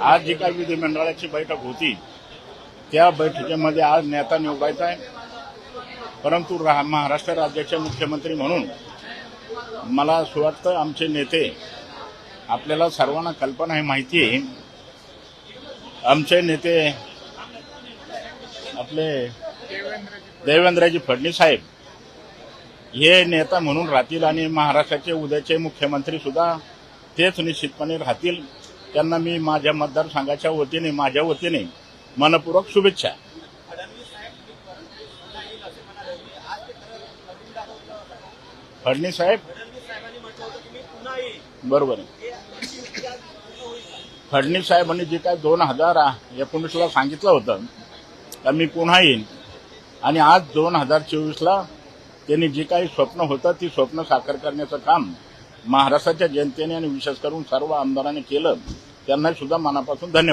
आज जी काही विधिमंडळाची बैठक होती त्या बैठकीमध्ये आज नेता निवडायचा आहे. परंतु रा- महाराष्ट्र राज्याचे मुख्यमंत्री म्हणून मला असं वाटतं आमचे नेते आपल्याला सर्वांना कल्पना आहे माहिती आहे. आमचे नेते आपले देवेंद्रजी फडणवीस साहेब हे नेता म्हणून राहतील आणि महाराष्ट्राचे उद्याचे मुख्यमंत्री सुद्धा तेच निश्चितपणे राहतील. त्यांना मी माझ्या मतदारसंघाच्या वतीने माझ्या वतीने मनपूर्वक शुभेच्छा. फडणवीस साहेब? बरोबर आहे. साहेबांनी जे काय दोन हजार एकोणीसला सांगितलं होतं तर मी पुन्हा येईन. आणि आज दोन हजार चोवीसला त्यांनी जे काही स्वप्न होतं ती स्वप्न साकार करण्याचं काम महाराष्ट्राच्या जनतेने आणि विशेष करून सर्व आमदारांनी केलं त्यांना सुद्धा मनापासून धन्यवाद.